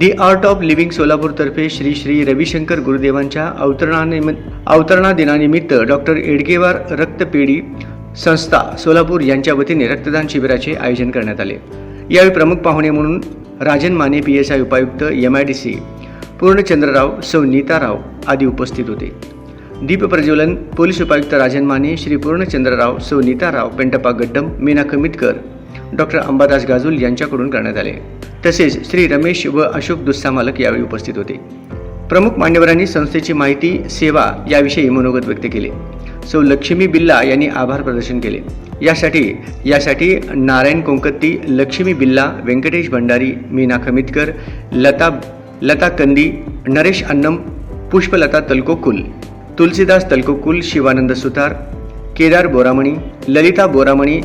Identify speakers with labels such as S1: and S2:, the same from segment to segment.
S1: The art of living सोलापूरतर्फे श्री श्री रविशंकर गुरुदेवांच्या अवतरणानिमित्त अवतरणा दिनानिमित्त डॉक्टर एडगेवार रक्तपेढी संस्था सोलापूर यांच्या वतीने रक्तदान शिबिराचे आयोजन करण्यात आले. यावेळी प्रमुख पाहुणे म्हणून Rajan Mane P S I उपायुक्त M I D C Purnachandrarao सौ नीताराव आदी उपस्थित होते. दीप प्रज्वलन पोलीस उपायुक्त राजन माने श्री पूर्णचंद्रराव सौ नीताराव पेंटप्पा गड्डम मीना कमितकर डॉक्टर अंबादास गाजुल यांच्याकडून करण्यात आले. तसेच श्री रमेश व अशोक दुस्सामालक यावेळी उपस्थित होते. प्रमुख मान्यवरांनी संस्थेची माहिती सेवा याविषयी मनोगत व्यक्त केले. सौ लक्ष्मी बिल्ला यांनी आभार प्रदर्शन केले. यासाठी यासाठी नारायण कोंकत्ती लक्ष्मी बिल्ला व्यंकटेश भंडारी मीना खमितकर लता लता कंदी नरेश अन्नम पुष्पलता तलकोकुल तुलसीदास तलकोकुल शिवानंद सुतार केदार बोरामणी ललिता बोरामणी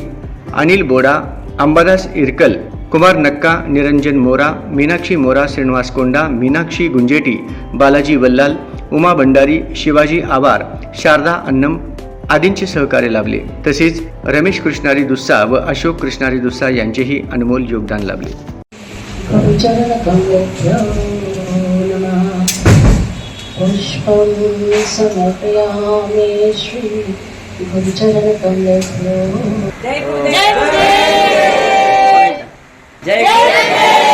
S1: अनिल बोडा अंबादास इरकल कुमार नक्का निरंजन मोरा मीनाक्षी मोरा श्रीनिवास कोंडा मीनाक्षी गुंजेटी बालाजी वल्लाल उमा भंडारी शिवाजी आवार शारदा अन्नम आदींचे सहकार्य लाभले. तसेच रमेश कृष्णारी दुस्सा व अशोक कृष्णारी दुस्सा यांचेही अनमोल योगदान लाभले.
S2: पुष्पं
S3: JKK!